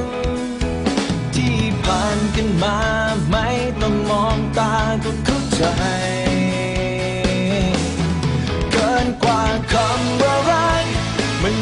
น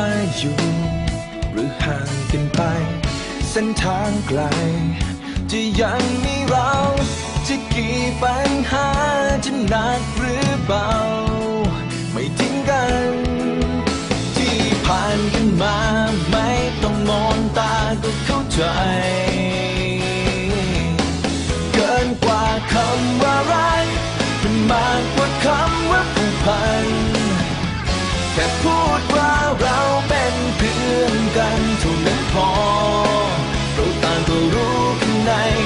ว่าอยู่ หรือห่างกันไป เส้นทางไกล จะยังมีเรา จะกี่ปัญหาจะหนักหรือเบา ไม่ทิ้งกัน ที่ผ่านกันมาไม่ต้องมองตาก็เข้าใจ เกินกว่าคำว่ารักมันมากกว่าคำว่าผูกพันแค่พูดว่า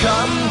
come